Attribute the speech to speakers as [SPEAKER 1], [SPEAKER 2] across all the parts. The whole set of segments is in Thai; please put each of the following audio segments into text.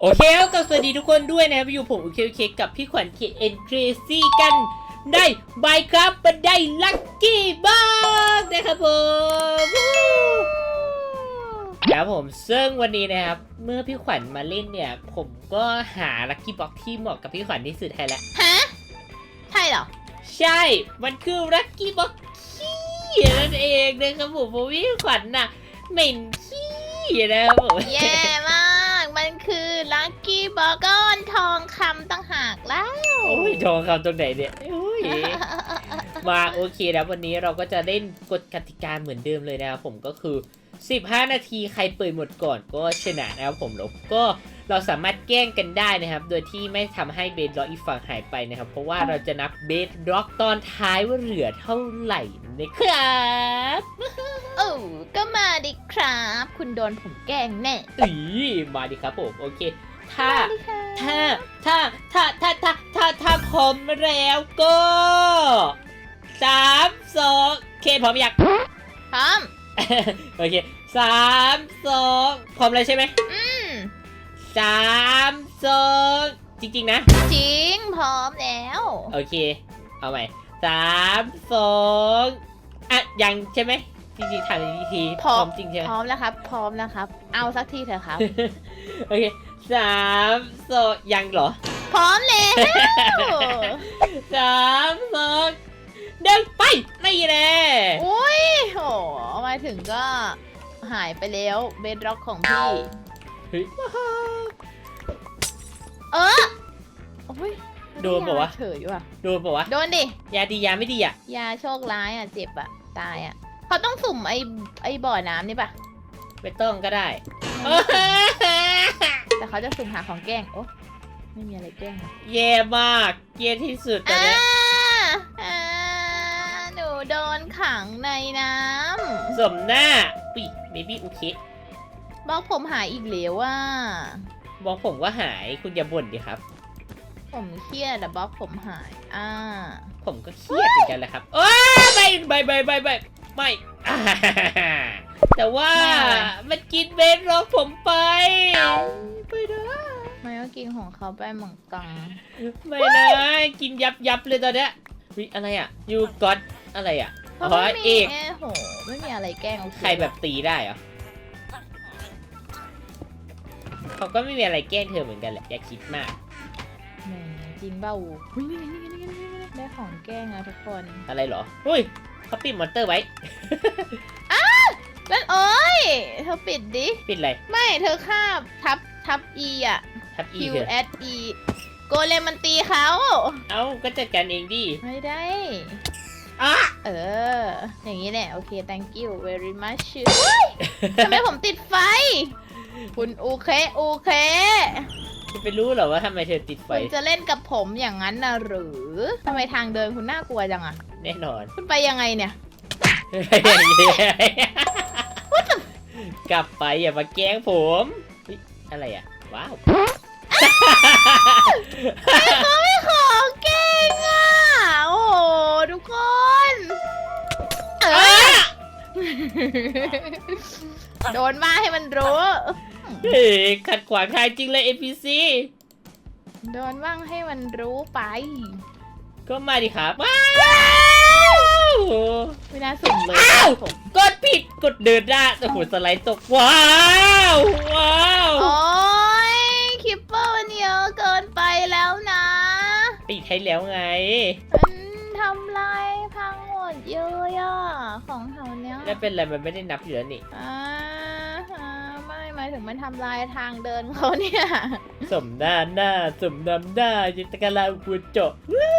[SPEAKER 1] โอเคครับก็สวัสดีทุกคนด้วยนะครับอยู่ผมโอเคโอเคกับพี่ขวัญเคเอ็นเครซี่กันได้บายครับบันไดลัคกี้บ้างนะครับผมครับผมซึ่งวันนี้นะครับ เมื่อพี่ขวัญมาเล่นเนี่ย ผมก็หาลัคกี้บ็อกที่เหมาะกับพี่ขวัญที่สุดให้แล้ว
[SPEAKER 2] ฮะใช่เหรอ
[SPEAKER 1] ใช่ มันคือลัคกี้บ็อกขี้นั่นเองนะครับผมเพราะพี่ขวัญน่ะเหม็นขี้นะครับผม
[SPEAKER 2] แย่มากมันคือลัคกี้ บอกก้อนทองคำตั้งหากแล้ว
[SPEAKER 1] โอ้ยทองคำตรงไหนเนี่ยโอ้ย มาโอเคนะวันนี้เราก็จะเล่นกฎกติกาเหมือนเดิมเลยนะครับผมก็คือ 15 นาทีใครเปิดหมดก่อนก็ชนะนะครับผมแล้วก็เราสามารถแกล้งกันได้นะครับ โดยที่ไม่ทำให้เบสล็อกอีกฝั่งหายไปนะครับ เพราะว่าเราจะนับเบสล็อกตอนท้ายว่าเหลือเท่าไหร่นะครับ
[SPEAKER 2] โอ้ก็มาดิครับ คุณโดนผมแกล้งแน่
[SPEAKER 1] อีมาดิครับผม โอเค ถ้า
[SPEAKER 2] มาดิค่ะ
[SPEAKER 1] ถ้า ถ้า ถ้า ถ้า ถ้า ถ้าถ้าพร้อมแล้วก็สามสองโอเคพร้อมยัง
[SPEAKER 2] พร้อม
[SPEAKER 1] โอเคสามสองพร้อมเลยใช่ไหม
[SPEAKER 2] อืม
[SPEAKER 1] สามสองจริง ๆ นะ
[SPEAKER 2] จริงพร้อมแล้ว
[SPEAKER 1] โอเค เอาใหม่สามสองอะยังใช่ไหม จริงๆถามอีกทีพร้อมจริงใช่ไหม
[SPEAKER 2] พร้อมแล้วครับ พร้อมแล้วครับ เอาสักทีเถอะครับ
[SPEAKER 1] โอเคสามสองยังเหรอ
[SPEAKER 2] พร้อมแล้ว
[SPEAKER 1] สามสองเดินไปไม่แน่
[SPEAKER 2] อุ้ยโหมาถึงก็หายไปแล้วเบดร็อกของพี่
[SPEAKER 1] เฮ้ย
[SPEAKER 2] เออโอ้ย
[SPEAKER 1] โดนปะวะ
[SPEAKER 2] เฉยว่ะ
[SPEAKER 1] โดนปะวะ
[SPEAKER 2] โดนดิ
[SPEAKER 1] ยาดียาไม่ดีอะ
[SPEAKER 2] ยาโชคร้ายอะ เจ็บอะ ตายอะ เขาต้องสุ่มไอ้ไอ้บ่อน้ำนี่ปะ
[SPEAKER 1] ไม่ต้องก็ได้
[SPEAKER 2] แต่เขาจะสุ่มหาของแกล้งโอ้ไม่มีอะไรแกล้งอะ
[SPEAKER 1] แย่มากเกลียดที่สุดตอน
[SPEAKER 2] อ่า
[SPEAKER 1] เนี้ย
[SPEAKER 2] อ่าหนูโดนขังในน้
[SPEAKER 1] สมหน้าปีเบบี้โอเคำ
[SPEAKER 2] บอกผมหายอีกแล้วว่า
[SPEAKER 1] บอกผมว่าหายคุณอย่าบ่นดิครับ
[SPEAKER 2] ผมเครียดแต่บล็อกผมหาย อ่า
[SPEAKER 1] ผมก็เครียดเหมือนกันแหละครับโอ้ยไม่ไม่ไม่ไม่ไม่ ไม่อ่าแต่ว่า
[SPEAKER 2] ไม่อะไร
[SPEAKER 1] มันกินเบสรอกผมไปไม่ได้
[SPEAKER 2] ไม่ก็กินของเขาไปเหมือนกัน
[SPEAKER 1] ไม่นะกินยับยับเลยตอนเนี้ยวิอะไรอะยูก็ตอะไรอะ
[SPEAKER 2] เพ
[SPEAKER 1] อ๋
[SPEAKER 2] ราะ
[SPEAKER 1] อ
[SPEAKER 2] ไม่มี
[SPEAKER 1] เอก
[SPEAKER 2] เอ้โหไม่มีอะไรแกล้งโอเค
[SPEAKER 1] ใครแบบตีได้เหรอเขาก็ไม่มีอะไรแกล้งเธอเหมือนกันแหละอย่าคิดมาก
[SPEAKER 2] แหมจริงเบ้าอุ้ยนี่ไงนี่ไงนี่ไงนี่ไงนี่ไงได้ของแกล้งอะทุกคน
[SPEAKER 1] อะไรเหรออุ้ย เขาปิดมอนเตอร์ไว้
[SPEAKER 2] แล้วโอ้ย เธอปิดดิ
[SPEAKER 1] ปิดอะไร
[SPEAKER 2] ไม่เธอคาบทับทับ E อะ
[SPEAKER 1] ทับอี
[SPEAKER 2] Q
[SPEAKER 1] คือ
[SPEAKER 2] S E โกเลมมันตีเขา
[SPEAKER 1] เอ้าก็จัดการเองดิ
[SPEAKER 2] ไม่ได้
[SPEAKER 1] อะ
[SPEAKER 2] เออ อย่างนี้แหละ โอเค thank you very much เฮ้ยทำไมผมติดไฟ คุณโอเคโอเค
[SPEAKER 1] คุณไปรู้เหรอว่าทำไมเธอติดไฟ
[SPEAKER 2] คุณจะเล่นกับผมอย่างนั้นนะหรือทำไมทางเดินคุณน่ากลัวจังอะ
[SPEAKER 1] แน่นอน
[SPEAKER 2] คุณไปยังไงเนี่ย
[SPEAKER 1] กลับไปอย่ามาแกล้งผมเฮ้ยอะไรอะ ว้าว
[SPEAKER 2] เขาไม่ของเก่งอะ โอ้โหทุกคน เออโดนมาให้มันรู้
[SPEAKER 1] เฮ้ยขัดขวางทางจริงเลย NPC
[SPEAKER 2] โดนบ้างให้มันรู้ไป
[SPEAKER 1] ก็มาดิครับว้าว
[SPEAKER 2] ไม่น่าสุ่มเลย
[SPEAKER 1] อ้าว
[SPEAKER 2] ผม
[SPEAKER 1] กดผิดกดเดินได้แต่หัวสไลด์ตกว้าวว้าว
[SPEAKER 2] โอ้ยคิปเปอร์มันเยอะเกินไปแล้วนะ
[SPEAKER 1] ปิดให้แล้วไง
[SPEAKER 2] มันทำลายพังหมดเยอะอะของแถวเนี้ย
[SPEAKER 1] แล้วเป็นไรมันไม่ได้นับอยู่แล้วนี่
[SPEAKER 2] อ่าฮะไม่หมายถึงมันทำลายทางเดินเขาเนี่ย
[SPEAKER 1] สมหน้าหน้าสมนำหน้าจิตรกาลาอุจโจวู้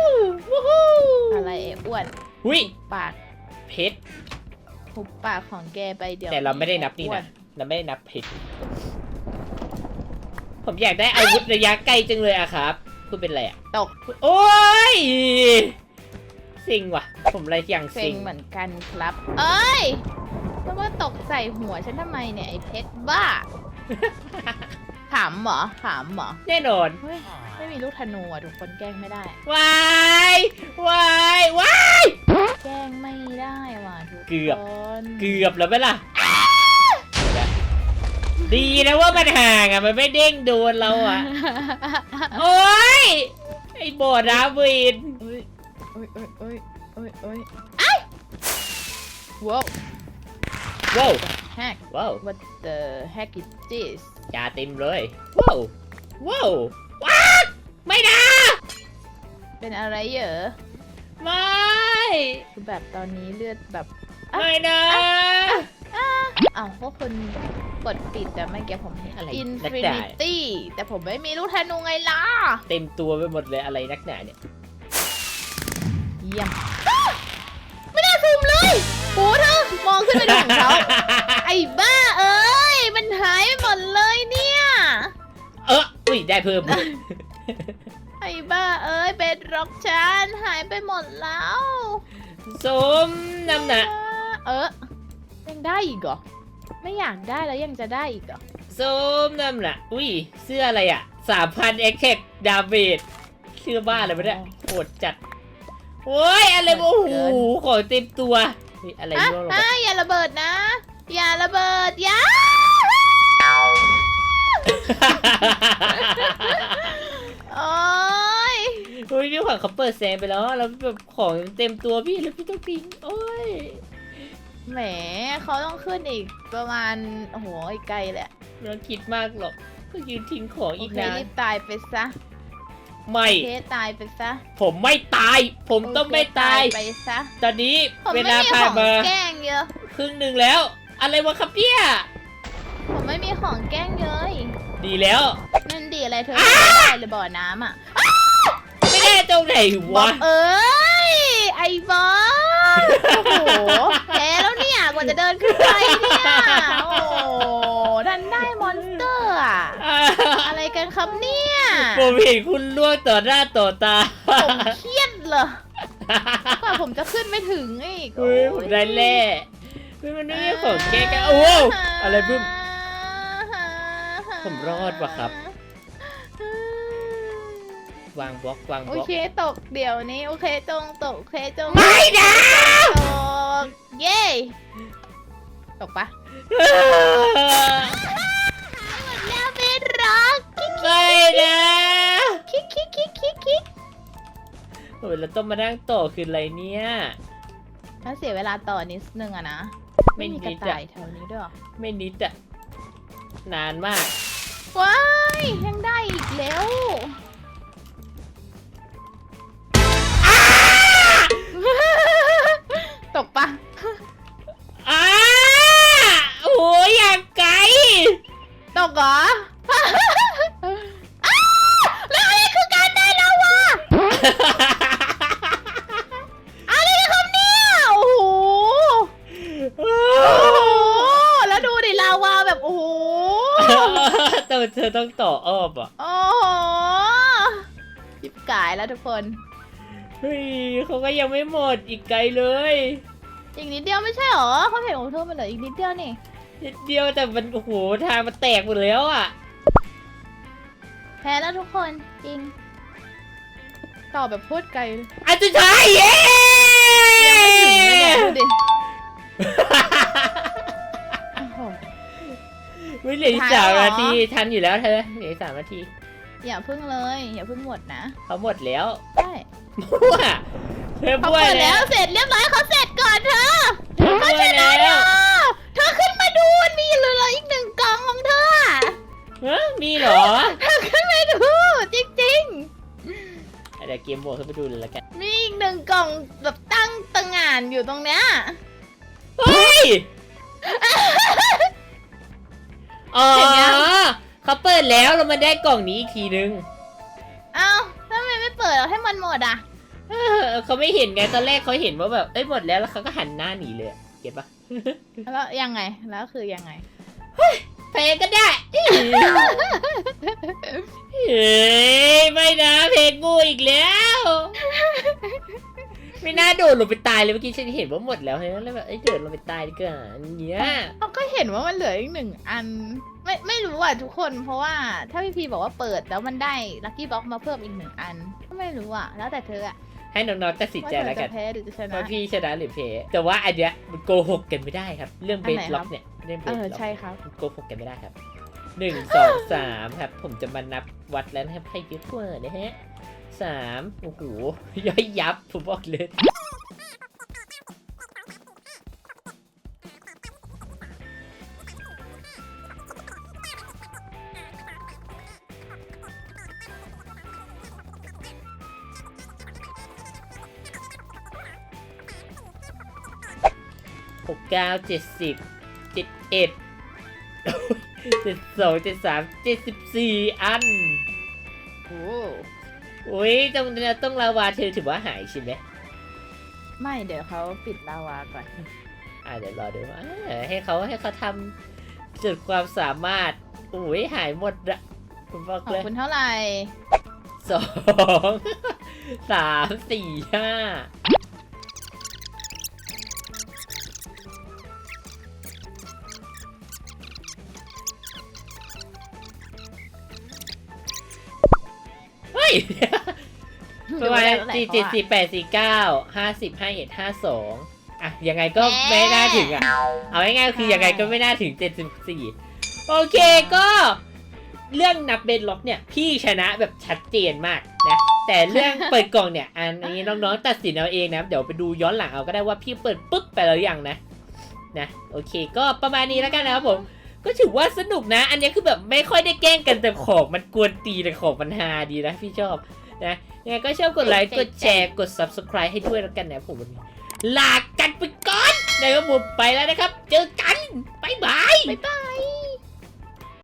[SPEAKER 1] วู้ฮู้
[SPEAKER 2] อะไรไอ้อ้วน
[SPEAKER 1] หุย
[SPEAKER 2] ปาก
[SPEAKER 1] เพชร
[SPEAKER 2] หุบปากของแกไปเดี๋ยว
[SPEAKER 1] แต่เราไม่ได้นับนี่
[SPEAKER 2] อ้ว
[SPEAKER 1] นะเราไม่ได้นับเพชรผมอยากได้อาวุธระยะไกลจังเลยอะครับ คุณเป็นอะไรอะ
[SPEAKER 2] ตก
[SPEAKER 1] โอ้ยสิงว่ะ ผมอะไรอย่าง
[SPEAKER 2] เซ็
[SPEAKER 1] สิ
[SPEAKER 2] ง
[SPEAKER 1] ง
[SPEAKER 2] เหมือนกันครับ เอ้ยแล้วมาตกใส่หัวฉันทำไมเนี่ยไอ้เพชรบ้า ถามเหรอถามเหรอ
[SPEAKER 1] แน่นอน
[SPEAKER 2] เฮ้ยไม่มีลูกธนูอะทุกคนแกล้งไม่ได้
[SPEAKER 1] วายวายวาย
[SPEAKER 2] แกล้งไม่ได้ว่ะทุก
[SPEAKER 1] เกือบ
[SPEAKER 2] คน
[SPEAKER 1] เกือบแล้วไหมล่ะ ดีนะว่ามันห่างอะ มันไม่เด้งโดนเราอะ โอ้ยไอ้บอดราวิน
[SPEAKER 2] โอ้ยโอ้ยโอ้ยโอ้ยโอ้ยโอ้ยไอ้ว้าว
[SPEAKER 1] ว้าว
[SPEAKER 2] heck
[SPEAKER 1] ว้าว
[SPEAKER 2] what the heck is this
[SPEAKER 1] ยาเต็มเลยว้าวว้าวว้าไม่นะ
[SPEAKER 2] เป็นอะไรเหรอ
[SPEAKER 1] ไม่
[SPEAKER 2] คือแบบตอนนี้เลือดแบบ
[SPEAKER 1] ไม่นะ
[SPEAKER 2] อ้าวพวกคุณกดปิดแต่ไม่แกผมเห็น
[SPEAKER 1] อะไร
[SPEAKER 2] Infinity แต่ผมไม่มีลูกธนูไงล่ะ
[SPEAKER 1] เต็มตัวไปหมดเลยอะไรนักหนาเนี่ย
[SPEAKER 2] เยี่ยมไม่น่าซูมเลยโหเธอมองขึ้นไปดูของเขาไอ้บ้า อ
[SPEAKER 1] ออุ้ยได้เพิ่ม
[SPEAKER 2] ไอ้บ้าเอ้ยเบดร็อกชันหายไปหมดแล้ว
[SPEAKER 1] สมน้ำหนัก
[SPEAKER 2] เออยังได้อีกเหรอ ไม่อยากได้แล้วยังจะได้อีกเหรอ
[SPEAKER 1] สมน้ำหนักอุ้ยเสื้ออะไรอะสามพันเอ็กเทคดาเมจเสื้อบ้าอะไรวะเนี่ยโหดจัดโอ้ยอะไรวะโอ้โหของเต็มตัวเฮ้ยอะไร
[SPEAKER 2] อะ
[SPEAKER 1] ร่วงลง
[SPEAKER 2] อะ
[SPEAKER 1] ไป
[SPEAKER 2] อย่าระเบิดนะ อย่าระเบิดอย่า โอ้ย
[SPEAKER 1] เฮ้ยพี่ขวัญเขาเปิดแซงไปแล้วแล้วแบบของเต็มตัวพี่แล้วพี่ต้องทิ้งโอ้ย
[SPEAKER 2] แหมเขาต้องขึ้นอีกประมาณโอ้โหอีกไกลแหละ
[SPEAKER 1] ไม่ต้องคิดมากหรอกก็ยืนทิ้งของ
[SPEAKER 2] โอ
[SPEAKER 1] อีก
[SPEAKER 2] เค
[SPEAKER 1] นาน
[SPEAKER 2] รีบตายไปซะ
[SPEAKER 1] ไม่
[SPEAKER 2] เคตายไปซะ
[SPEAKER 1] ผมไม่ตาย ผมต้องไม่ตาย
[SPEAKER 2] โอเคไปซะ
[SPEAKER 1] ตอนนี้
[SPEAKER 2] ผม
[SPEAKER 1] เว
[SPEAKER 2] ไม่
[SPEAKER 1] ลา
[SPEAKER 2] มี
[SPEAKER 1] ผ่า
[SPEAKER 2] ข
[SPEAKER 1] น
[SPEAKER 2] อง
[SPEAKER 1] มา
[SPEAKER 2] แกล้งเยอะ
[SPEAKER 1] ครึ่งหนึ่งแล้ว อะไรวะครับเนี่ย
[SPEAKER 2] ผมไม่มีของแกล้งเยอะ
[SPEAKER 1] ดีแล้ว
[SPEAKER 2] นั่นดีอะไรเธอไม่ได้เลยบ่อน้ำอะ
[SPEAKER 1] ไม่ได้ตรงไหน
[SPEAKER 2] บอ
[SPEAKER 1] วะ
[SPEAKER 2] กเอ้ย ไอ้บอสโอ้โหแพ้แล้วเนี่ยกว่าจะเดินขึ้นไปเนี่ยโอ้โหดันได้มอนสเตอร์อะ
[SPEAKER 1] อ่า
[SPEAKER 2] อะไรกันครับเนี่ย
[SPEAKER 1] ผมเห็นคุณล่วงต่อหน้าต่อตา
[SPEAKER 2] ผมเครียดเหรอกว่าผมจะขึ้นไม่ถึงอีก
[SPEAKER 1] เฮ้ยผมได้แล่เฮ้ยมันไม่ใช่ของแกกันโอ้โหอะไรบึ้ม ผมรอดว่ะครับ วางบล็อกวางบ
[SPEAKER 2] โอ
[SPEAKER 1] ล็อก
[SPEAKER 2] เคตกเดี๋ยวนี้ โอเคจงตกโอเคจง
[SPEAKER 1] ไม่นะ
[SPEAKER 2] ตกเย้ตกปะแล้วเป็นรัก
[SPEAKER 1] ไม่นะ
[SPEAKER 2] คิกคิกคิกคิกคิก
[SPEAKER 1] โอ้ยเราต้องมานั่งต่อคืออะไรเนี่ย
[SPEAKER 2] ถ้าเสียเวลาต่อนิดนึงอะนะ
[SPEAKER 1] ไม่
[SPEAKER 2] ไม่มีก
[SPEAKER 1] นิ
[SPEAKER 2] ระ
[SPEAKER 1] ดอะ
[SPEAKER 2] ต่ายแถวนี้ด้วยเหรอ
[SPEAKER 1] ไม่นิดอะนานมาก
[SPEAKER 2] ว้ายยังได้อีกแล้วตกปะ
[SPEAKER 1] อ้าโอ้ยอย่างไกล
[SPEAKER 2] ตกเหรอ เธ
[SPEAKER 1] อต้องต่ออ้อมอะ
[SPEAKER 2] โอ้โหยิบกายแล้วทุกคน
[SPEAKER 1] เฮ้ยเขาก็ยังไม่หมดอีกไกลเลย
[SPEAKER 2] อีกนิดเดียวไม่ใช่หรอเขาเห็นของเธอมันเหลืออีกนิดเดียวนี่
[SPEAKER 1] นิดเดียวแต่มันโอ้โหทางมันแตกหมดแล้วอะ
[SPEAKER 2] แพ้แล้วทุกคนจริง ต่อแบบพูดไกลเลย
[SPEAKER 1] อันสุดท้ายเย้
[SPEAKER 2] ยังไม่ถึงเลยเนี่ยดูดิ
[SPEAKER 1] ไม่เหลืออีก
[SPEAKER 2] ทั
[SPEAKER 1] สานม
[SPEAKER 2] เหรอ
[SPEAKER 1] นาทีทันอยู่แล้วเธอเหลืออีกสามนาที
[SPEAKER 2] อย่าพึ่งเลย อย่าพึ่งหมดนะ
[SPEAKER 1] เขาหมดแล้ว
[SPEAKER 2] ใช่
[SPEAKER 1] มั่วเธอ
[SPEAKER 2] เขา
[SPEAKER 1] บ้ว
[SPEAKER 2] เปิด
[SPEAKER 1] แล้
[SPEAKER 2] แล้ววเสร็จเรียบร้อยเขาเสร็จก่อนเธอ
[SPEAKER 1] เธอบ้วแล้ว
[SPEAKER 2] เธอขึ้นมาดูมันมีเหลืออีกหนึ่งกล่องของเธอ
[SPEAKER 1] ฮะมีเหรอ
[SPEAKER 2] เธอขึ้นไปดูจริง
[SPEAKER 1] เดี๋ยวเกมโหมดขึ้นไปดูเลยละกัน
[SPEAKER 2] ๆ มีอีกหนึ่งกล่องแบบตั้งตางานอยู่ตรงเนี้ย
[SPEAKER 1] เฮ้ย อ๋อ
[SPEAKER 2] เห็นยัง
[SPEAKER 1] เขาเปิดแล้วเรามาได้กล่องนี้อีกทีนึง
[SPEAKER 2] เอ้าทำไมไม่เปิดให้มันหมดอะ
[SPEAKER 1] เออเขาไม่เห็นไงตอนแรกเขาเห็นว่าแบบเอ้ยหมดแล้วแล้วเขาก็หันหน้าหนีเลยอะเก็ตปะ
[SPEAKER 2] แล้วยังไง แล้วคือยังไง
[SPEAKER 1] เพลงก็ได้ เฮ้ยไม่นะเพลงงูอีกแล้ว ไม่น่าโดดลงไปตายเลยเมื่อกี้ฉันเห็นว่าหมดแล้วเฮ้ยแล้วแบบเอ้ยโดดลงไปตายดีกว่าอย่างเงี้ย
[SPEAKER 2] เขาก็เห็นว่ามันเหลืออีกหนึ่งอัน ไม่ไม่รู้อะทุกคน เพราะว่าถ้าพี่พีบอกว่าเปิดแล้วมันได้ลัคกี้บ็อกมาเพิ่มอีกหนึ่งอันก็ไม่รู้อะ แล้วแต่เธออะ
[SPEAKER 1] ให้น้องๆตัดสิน
[SPEAKER 2] ว่า
[SPEAKER 1] ใจ
[SPEAKER 2] เธอ
[SPEAKER 1] แล้วกั
[SPEAKER 2] จะ
[SPEAKER 1] น
[SPEAKER 2] แพ้หรือจะชนะ
[SPEAKER 1] ว่าพี่ชนะหรือเพแต่ว่าอันเนี้ยมันโกหกกันไม่ได้ครับ เรื่อง
[SPEAKER 2] อั
[SPEAKER 1] เบ
[SPEAKER 2] น
[SPEAKER 1] ส
[SPEAKER 2] ไหน
[SPEAKER 1] ล็อก
[SPEAKER 2] ครับ
[SPEAKER 1] เนี่ยเรื่องเบ
[SPEAKER 2] เอ
[SPEAKER 1] ส
[SPEAKER 2] อ
[SPEAKER 1] ล็อก
[SPEAKER 2] ใช่ครับ
[SPEAKER 1] มันโกหกกันไม่ได้ครับหนึ่งสองสามครับ ผมจะมานับวัดแล้วนะครับใครเยอะกว่านะฮะ สามโอ้โหย่อยยับผมบอกเลยหกเก้าเจ็ดสิบเจ็ดเอ็ดเจ็ดสองเจ็ดสามเจ็ดสิบสี่อัน
[SPEAKER 2] โอ้
[SPEAKER 1] อุ้ยต้องต้องลาวาเธอถือว่าหายใช่ไหม
[SPEAKER 2] ไม่เดี๋ยวเขาปิดลาวาก่อน
[SPEAKER 1] อ่าเดี๋ยวรอดูอ่าให้เขาให้เขาทำสุดความสามารถอุ้ยหายหมดละผมบอก
[SPEAKER 2] ขอ
[SPEAKER 1] เล
[SPEAKER 2] บ
[SPEAKER 1] ย
[SPEAKER 2] คุณเท่าไหร่
[SPEAKER 1] สอง สามสี่ห้าเฮ้ย ประมาณ
[SPEAKER 2] ดูได้เท่าไหร่
[SPEAKER 1] สี่
[SPEAKER 2] เขา
[SPEAKER 1] เจ็ด
[SPEAKER 2] อะ
[SPEAKER 1] สี่แปดสี่เก้าห้าสิบห้าเอ็ดห้าสองอะยังไงก็ไม่น่าถึงอะ เอาง่ายๆคือยังไงก็ไม่น่าถึงเจ็ดสิบสี่โอเคก็เรื่องนับเบนล็อกเนี่ย พี่ชนะแบบชัดเจนมากนะ แต่เรื่องเปิดกล่องเนี่ย อันนี้น้องๆตัดสินเอาเองนะ เดี๋ยวไปดูย้อนหลังเอาก็ได้ว่าพี่เปิดปุ๊บไปแล้วยังนะ นะ โอเค ก็ประมาณนี้แล้วกันนะครับผม ก็ถือว่าสนุกนะ อันนี้คือแบบไม่ค่อยได้แกล้งกันแต่ของมันกวนตีแต่ของมันฮาดีนะพี่ชอบ นะยังไงก็ชอบกดไลค์กดแชร์กด subscribe ให้ด้วยแล้วกันนะผมวันนี้ลากันไปก่อนนะครับผมไปแล้วนะครับ เจอกัน บ๊ายบาย
[SPEAKER 2] บ๊ายบาย